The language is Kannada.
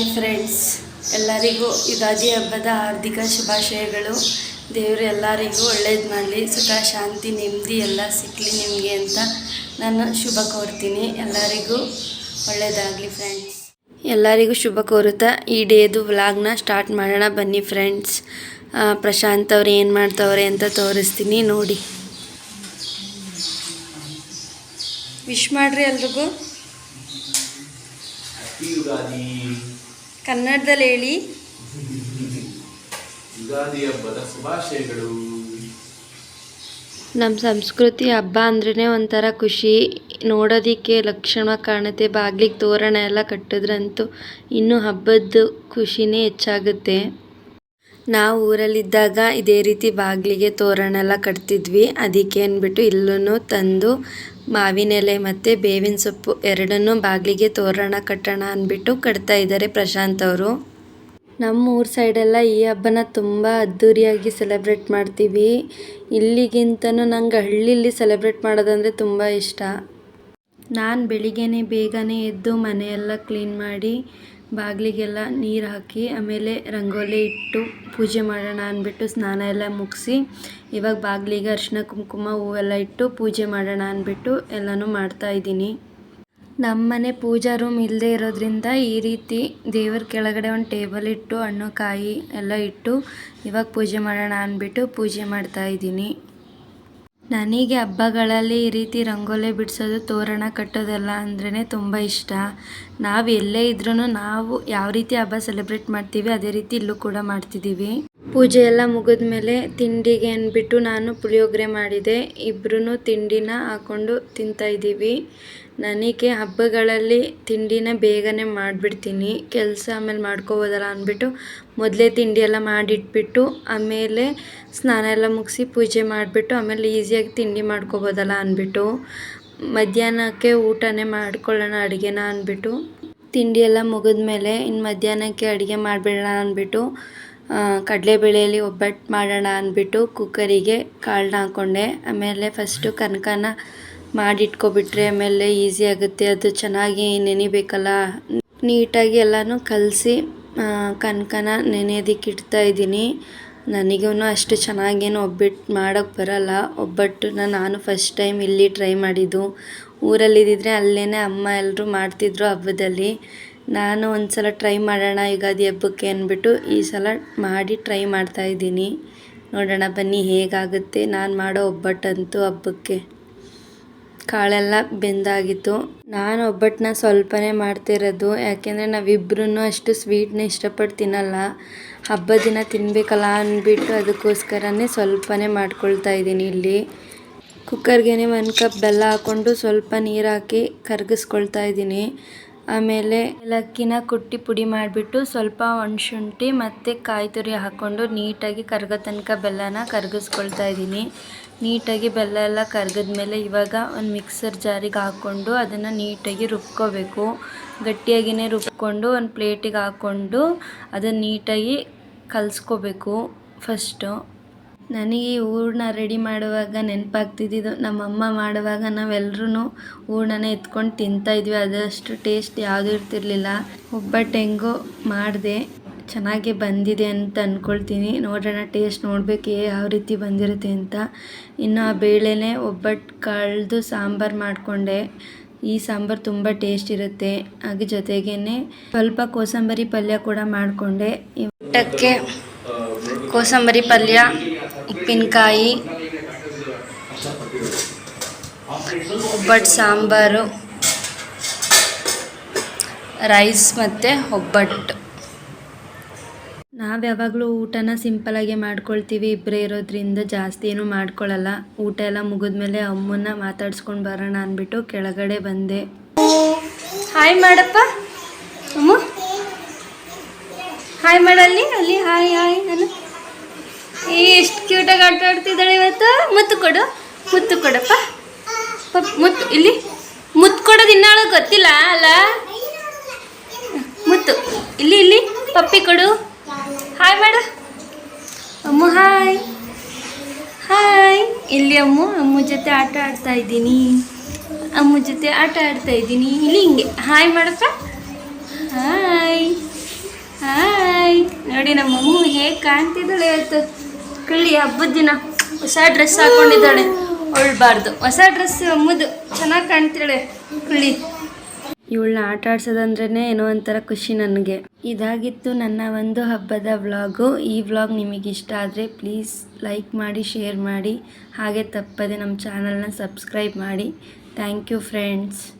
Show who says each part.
Speaker 1: ಹಾಯ್ ಫ್ರೆಂಡ್ಸ್ ಎಲ್ಲರಿಗೂ ಯುಗಾದಿ ಹಬ್ಬದ ಹಾರ್ದಿಕ ಶುಭಾಶಯಗಳು. ದೇವರು ಎಲ್ಲರಿಗೂ ಒಳ್ಳೇದು ಮಾಡಲಿ. ಸುಖ, ಶಾಂತಿ, ನೆಮ್ಮದಿ ಎಲ್ಲ ಸಿಕ್ಕಲಿ ನಿಮಗೆ ಅಂತ ನಾನು ಶುಭ ಕೋರ್ತೀನಿ. ಎಲ್ಲರಿಗೂ ಒಳ್ಳೆಯದಾಗಲಿ ಫ್ರೆಂಡ್ಸ್ ಎಲ್ಲರಿಗೂ ಶುಭ ಕೋರುತ್ತಾ ಈ ಡೇದು ವ್ಲಾಗ್ನ ಸ್ಟಾರ್ಟ್ ಮಾಡೋಣ ಬನ್ನಿ ಫ್ರೆಂಡ್ಸ್ ಪ್ರಶಾಂತ್ ಅವ್ರು ಏನು ಮಾಡ್ತವ್ರೆ ಅಂತ ತೋರಿಸ್ತೀನಿ ನೋಡಿ. ವಿಶ್ ಮಾಡಿರಿ ಎಲ್ರಿಗೂ.
Speaker 2: ಯುಗಾದಿ.
Speaker 1: ಕನ್ನಡದಲ್ಲಿ ಹೇಳಿ.
Speaker 2: ಯುಗಾದಿ ಹಬ್ಬದ ಶುಭಾಶಯಗಳು.
Speaker 1: ನಮ್ಮ ಸಂಸ್ಕೃತಿ ಹಬ್ಬ ಅಂದ್ರೇ ಒಂಥರ ಖುಷಿ. ನೋಡೋದಕ್ಕೆ ಲಕ್ಷಣ ಕಾಣುತ್ತೆ ಬಾಗಿಲಿಗೆ ತೋರಣ ಎಲ್ಲ ಕಟ್ಟಿದ್ರಂತೂ ಇನ್ನೂ ಹಬ್ಬದ ಖುಷಿನೇ ಹೆಚ್ಚಾಗುತ್ತೆ. ನಾವು ಊರಲ್ಲಿದ್ದಾಗ ಇದೇ ರೀತಿ ಬಾಗಿಲಿಗೆ ತೋರಣ ಎಲ್ಲ ಕಟ್ತಿದ್ವಿ. ಅದಕ್ಕೆ ಅಂದ್ಬಿಟ್ಟು ಇಲ್ಲೂ ತಂದು ಮಾವಿನ ಎಲೆ ಮತ್ತು ಬೇವಿನ ಸೊಪ್ಪು ಎರಡನ್ನೂ ಬಾಗಿಲಿಗೆ ತೋರಣ ಕಟ್ಟೋಣ ಅಂದ್ಬಿಟ್ಟು ಕಟ್ತಾ ಇದ್ದಾರೆ ಪ್ರಶಾಂತ್ ಅವರು. ನಮ್ಮ ಊರ ಸೈಡೆಲ್ಲ ಈ ಹಬ್ಬನ ತುಂಬ ಅದ್ಧೂರಿಯಾಗಿ ಸೆಲೆಬ್ರೇಟ್ ಮಾಡ್ತೀವಿ. ಇಲ್ಲಿಗಿಂತನೂ ನಂಗೆ ಹಳ್ಳಿಲಿ ಸೆಲೆಬ್ರೇಟ್ ಮಾಡೋದಂದರೆ ತುಂಬ ಇಷ್ಟ. ನಾನು ಬೆಳಿಗ್ಗೆನೇ ಬೇಗನೆ ಎದ್ದು ಮನೆಯೆಲ್ಲ ಕ್ಲೀನ್ ಮಾಡಿ ಬಾಗಿಲಿಗೆಲ್ಲ ನೀರು ಹಾಕಿ, ಆಮೇಲೆ ರಂಗೋಲಿ ಇಟ್ಟು ಪೂಜೆ ಮಾಡೋಣ ಅಂದ್ಬಿಟ್ಟು ಸ್ನಾನ ಎಲ್ಲ ಮುಗಿಸಿ, ಇವಾಗ ಬಾಗಿಲಿಗೆ ಅರಿಶಿನ, ಕುಂಕುಮ ಹೂವೆಲ್ಲ ಇಟ್ಟು ಪೂಜೆ ಮಾಡೋಣ ಅಂದ್ಬಿಟ್ಟು ಎಲ್ಲನೂ ಮಾಡ್ತಾ ಇದ್ದೀನಿ. ನಮ್ಮ ಮನೆ ಪೂಜಾ ರೂಮ್ ಇಲ್ಲದೆ ಇರೋದ್ರಿಂದ ಈ ರೀತಿ ದೇವರ ಕೆಳಗಡೆ ಒಂದು ಟೇಬಲ್ ಇಟ್ಟು, ಹಣ್ಣು, ಕಾಯಿ ಎಲ್ಲ ಇಟ್ಟು ಇವಾಗ ಪೂಜೆ ಮಾಡೋಣ ಅಂದ್ಬಿಟ್ಟು ಪೂಜೆ ಮಾಡ್ತಾ ಇದ್ದೀನಿ. ನನಗೆ ಹಬ್ಬಗಳಲ್ಲಿ ಈ ರೀತಿ ರಂಗೋಲಿ ಬಿಡಿಸೋದು, ತೋರಣ ಕಟ್ಟೋದೆಲ್ಲ ಅಂದ್ರೇ ತುಂಬ ಇಷ್ಟ. ನಾವು ಎಲ್ಲೇ ಇದ್ರೂ ನಾವು ಯಾವ ರೀತಿ ಹಬ್ಬ ಸೆಲೆಬ್ರೇಟ್ ಮಾಡ್ತೀವಿ, ಅದೇ ರೀತಿ ಇಲ್ಲೂ ಕೂಡ ಮಾಡ್ತಿದ್ದೀವಿ ಪೂಜೆ ಎಲ್ಲ ಮುಗಿದ ಮೇಲೆ ತಿಂಡಿಗೆ ಅಂದ್ಬಿಟ್ಟು ನಾನು ಪುಳಿಯೋಗರೆ ಮಾಡಿದೆ. ಇಬ್ಬರೂ ತಿಂಡಿನ ಹಾಕ್ಕೊಂಡು ತಿಂತಾ ಇದ್ದೀವಿ ನನಗೆ ಹಬ್ಬಗಳಲ್ಲಿ ತಿಂಡಿನ ಬೇಗನೆ ಮಾಡಿಬಿಡ್ತೀನಿ, ಕೆಲಸ ಆಮೇಲೆ ಮಾಡ್ಕೋಬೋದಲ್ಲ ಅಂದ್ಬಿಟ್ಟು ಮೊದಲೇ ತಿಂಡಿ ಎಲ್ಲ ಮಾಡಿಟ್ಬಿಟ್ಟು, ಆಮೇಲೆ ಸ್ನಾನ ಎಲ್ಲ ಮುಗಿಸಿ ಪೂಜೆ ಮಾಡಿಬಿಟ್ಟು, ಆಮೇಲೆ ಈಸಿಯಾಗಿ ತಿಂಡಿ ಮಾಡ್ಕೋಬೋದಲ್ಲ ಅಂದ್ಬಿಟ್ಟು, ಮಧ್ಯಾಹ್ನಕ್ಕೆ ಊಟನೇ ಮಾಡ್ಕೊಳ್ಳೋಣ ಅಡುಗೆನ ಅಂದ್ಬಿಟ್ಟು, ತಿಂಡಿ ಎಲ್ಲ ಮುಗಿದ್ಮೇಲೆ ಇನ್ನು ಮಧ್ಯಾಹ್ನಕ್ಕೆ ಅಡುಗೆ ಮಾಡಿಬಿಡೋಣ ಅಂದ್ಬಿಟ್ಟು ಕಡಲೆಬೇಳೆಯಲ್ಲಿ ಒಬ್ಬಟ್ಟು ಮಾಡೋಣ ಅಂದ್ಬಿಟ್ಟು ಕುಕ್ಕರಿಗೆ ಕಾಳನ್ನ ಹಾಕ್ಕೊಂಡೆ ಆಮೇಲೆ ಫಸ್ಟು ಕನಕನ ಮಾಡಿಟ್ಕೊಬಿಟ್ರೆ ಆಮೇಲೆ ಈಸಿ ಆಗುತ್ತೆ. ಅದು ಚೆನ್ನಾಗಿ ನೆನಿಬೇಕಲ್ಲ. ನೀಟಾಗಿ ಎಲ್ಲನೂ ಕಲಸಿ ಕನಕನ ನೆನೆಯೋದಕ್ಕೆ ಇಡ್ತಾ ಇದ್ದೀನಿ. ನನಗೂ ಅಷ್ಟು ಚೆನ್ನಾಗೇನು ಒಬ್ಬಟ್ಟು ಮಾಡೋಕ್ಕೆ ಬರಲ್ಲ. ಒಬ್ಬಟ್ಟನ್ನ ನಾನು ಫಸ್ಟ್ ಟೈಮ್ ಇಲ್ಲಿ ಟ್ರೈ ಮಾಡಿದ್ದು. ಊರಲ್ಲಿದ್ದಿದ್ರೆ ಅಲ್ಲೇ ಅಮ್ಮ ಎಲ್ಲರೂ ಮಾಡ್ತಿದ್ರು ಹಬ್ಬದಲ್ಲಿ. ನಾನು ಒಂದು ಸಲ ಟ್ರೈ ಮಾಡೋಣ ಯುಗಾದಿ ಹಬ್ಬಕ್ಕೆ ಅಂದ್ಬಿಟ್ಟು ಈ ಸಲ ಮಾಡಿ ಟ್ರೈ ಮಾಡ್ತಾ ಇದ್ದೀನಿ. ನೋಡೋಣ ಬನ್ನಿ ಹೇಗಾಗುತ್ತೆ. ನಾನು ಮಾಡೋ ಒಬ್ಬಟ್ಟಂತೂ ಹಬ್ಬಕ್ಕೆ. ಕಾಳೆಲ್ಲ ಬೆಂದಾಗಿತ್ತು. ನಾನು ಒಬ್ಬಟ್ಟನ್ನ ಸ್ವಲ್ಪನೇ ಮಾಡ್ತಿರೋದು. ಯಾಕೆಂದರೆ ನಾವಿಬ್ಬರೂ ಅಷ್ಟು ಸ್ವೀಟ್ನ ಇಷ್ಟಪಟ್ಟು ತಿನ್ನಲ್ಲ. ಹಬ್ಬದ ದಿನ ತಿನ್ನಬೇಕಲ್ಲ ಅಂದ್ಬಿಟ್ಟು ಅದಕ್ಕೋಸ್ಕರನೇ ಸ್ವಲ್ಪನೇ ಮಾಡ್ಕೊಳ್ತಾ ಇದ್ದೀನಿ ಇಲ್ಲಿ. ಕುಕ್ಕರ್ಗೆ ಒಂದು ಕಪ್ ಬೆಲ್ಲ ಹಾಕ್ಕೊಂಡು ಸ್ವಲ್ಪ ನೀರು ಹಾಕಿ ಕರಗಿಸ್ಕೊಳ್ತಾ ಇದ್ದೀನಿ. ಆಮೇಲೆ ಏಲಕ್ಕಿನ ಕುಟ್ಟಿ ಪುಡಿ ಮಾಡಿಬಿಟ್ಟು ಸ್ವಲ್ಪ ಒಣಶುಂಠಿ ಮತ್ತು ಕಾಯಿ ತುರಿ ಹಾಕ್ಕೊಂಡು ನೀಟಾಗಿ ಕರ್ಗೋ ತನಕ ಬೆಲ್ಲನ ಕರಗಿಸ್ಕೊಳ್ತಾ ಇದ್ದೀನಿ. ನೀಟಾಗಿ ಬೆಲ್ಲ ಎಲ್ಲ ಮೇಲೆ ಇವಾಗ ಒಂದು ಮಿಕ್ಸರ್ ಜಾರಿಗೆ ಹಾಕ್ಕೊಂಡು ಅದನ್ನು ನೀಟಾಗಿ ರುಬ್ಕೋಬೇಕು. ಗಟ್ಟಿಯಾಗಿಯೇ ರುಬ್ಕೊಂಡು ಒಂದು ಪ್ಲೇಟಿಗೆ ಹಾಕ್ಕೊಂಡು ಅದನ್ನು ನೀಟಾಗಿ ಕಲಿಸ್ಕೋಬೇಕು ಫಸ್ಟು ನನಗೆ ಈ ಹೂರ್ಣ ರೆಡಿ ಮಾಡುವಾಗ ನೆನಪಾಗ್ತಿದ್ದಿದ್ದು, ನಮ್ಮಮ್ಮ ಮಾಡುವಾಗ ನಾವೆಲ್ಲರೂ ಹೂರ್ಣನ ಎತ್ಕೊಂಡು ತಿಂತಾಯಿದ್ವಿ ಅದಷ್ಟು ಟೇಸ್ಟ್ ಯಾವುದೂ ಇರ್ತಿರ್ಲಿಲ್ಲ. ಒಬ್ಬಟ್ಟು ಹೆಂಗೋ ಮಾಡಿದೆ. ಚೆನ್ನಾಗಿ ಬಂದಿದೆ ಅಂತ ಅಂದ್ಕೊಳ್ತೀನಿ ನೋಡೋಣ ಟೇಸ್ಟ್ ನೋಡಬೇಕು ಯಾವ ರೀತಿ ಬಂದಿರುತ್ತೆ ಅಂತ. ಇನ್ನು ಆ ಬೇಳೆನೇ ಒಬ್ಬಟ್ಟು ಕಳೆದು ಸಾಂಬಾರು ಮಾಡಿಕೊಂಡೆ. ಈ ಸಾಂಬಾರು ತುಂಬ ಟೇಸ್ಟ್ ಇರುತ್ತೆ. ಹಾಗೆ ಜೊತೆಗೇ ಸ್ವಲ್ಪ ಕೋಸಂಬರಿ ಪಲ್ಯ ಕೂಡ ಮಾಡಿಕೊಂಡೆ. ಊಟಕ್ಕೆ ಕೋಸಂಬರಿ ಪಲ್ಯ, ಉಪ್ಪಿನಕಾಯಿ ಒಬ್ಬಟ್ಟು ಸಾಂಬಾರು, ರೈಸ್ ಮತ್ತು ಒಬ್ಬಟ್ಟು ನಾವು ಯಾವಾಗಲೂ ಊಟನ ಸಿಂಪಲಾಗೆ ಮಾಡ್ಕೊಳ್ತೀವಿ. ಇಬ್ಬರೇ ಇರೋದ್ರಿಂದ ಜಾಸ್ತಿ ಏನೂ ಮಾಡ್ಕೊಳ್ಳಲ್ಲ ಊಟ ಎಲ್ಲ ಮುಗಿದ್ಮೇಲೆ ಅಮ್ಮನ್ನ ಮಾತಾಡ್ಸ್ಕೊಂಡು ಬರೋಣ ಅಂದ್ಬಿಟ್ಟು ಕೆಳಗಡೆ ಬಂದೆ. ಹಾಯ್ ಮಾಡಪ್ಪ. ಅಮ್ಮ. ಹಾಯ್ ಮಾಡಲ್ಲಿ. ಅಲ್ಲಿ ಹಾಯ್ ಹಾಯ್ ನಾನು ಎಷ್ಟು ಕ್ಯೂಟಾಗಿ ಆಟ ಆಡ್ತಿದ್ದಾಳೆ ಇವತ್ತು. ಮುತ್ತು ಕೊಡು. ಮುತ್ತು ಕೊಡಪ್ಪ. ಪಪ್, ಮುತ್ತು, ಇಲ್ಲಿ. ಮುತ್ತು ಕೊಡೋದು ಇನ್ನಾಳು ಗೊತ್ತಿಲ್ಲ ಅಲ್ಲ. ಮುತ್ತು, ಇಲ್ಲಿ ಇಲ್ಲಿ. ಪಪ್ಪಿ ಕೊಡು. ಹಾಯ್ ಮಾಡು ಅಮ್ಮ ಹಾಯ್ ಹಾಯ್ ಇಲ್ಲಿ ಅಮ್ಮ ಅಮ್ಮ ಜೊತೆ ಆಟ ಆಡ್ತಾ ಇದ್ದೀನಿ. ಅಮ್ಮ ಜೊತೆ ಆಟ ಆಡ್ತಾ ಇದ್ದೀನಿ. ಇಲ್ಲಿ ಹಿಂಗೆ. ಹಾಯ್ ಮಾಡಪ್ಪ ಹಾಯ್ ಹಾಯ್
Speaker 3: ನೋಡಿ ನಮ್ಮ ಅಮ್ಮ ಹೇಗೆ ಕಾಣ್ತಿದ್ದಾಳೆ ಆಯ್ತು. ಕಳ್ಳಿ ಹಬ್ಬದ ದಿನ. ಹೊಸ ಡ್ರೆಸ್ ಹಾಕೊಂಡಿದ್ದಾಳೆ. ಒಳ್ಬಾರ್ದು. ಹೊಸ ಡ್ರೆಸ್ ಅಮ್ಮದು. ಚೆನ್ನಾಗಿ ಕಾಣ್ತಿದ್ದಾಳೆ. ಕಳ್ಳಿ.
Speaker 1: ಇವಳನ್ನ ಆಟ ಆಡ್ಸೋದಂದ್ರೇ ಏನೋ ಒಂಥರ ಖುಷಿ ನನಗೆ. ಇದಾಗಿತ್ತು ನನ್ನ ಒಂದು ಹಬ್ಬದ ವ್ಲಾಗು. ಈ ವ್ಲಾಗ್ ನಿಮಗಿಷ್ಟ ಆದರೆ ಪ್ಲೀಸ್ ಲೈಕ್ ಮಾಡಿ, ಶೇರ್ ಮಾಡಿ. ಹಾಗೆ ತಪ್ಪದೆ ನಮ್ಮ ಚಾನಲ್ನ ಸಬ್ಸ್ಕ್ರೈಬ್ ಮಾಡಿ. Thank you friends.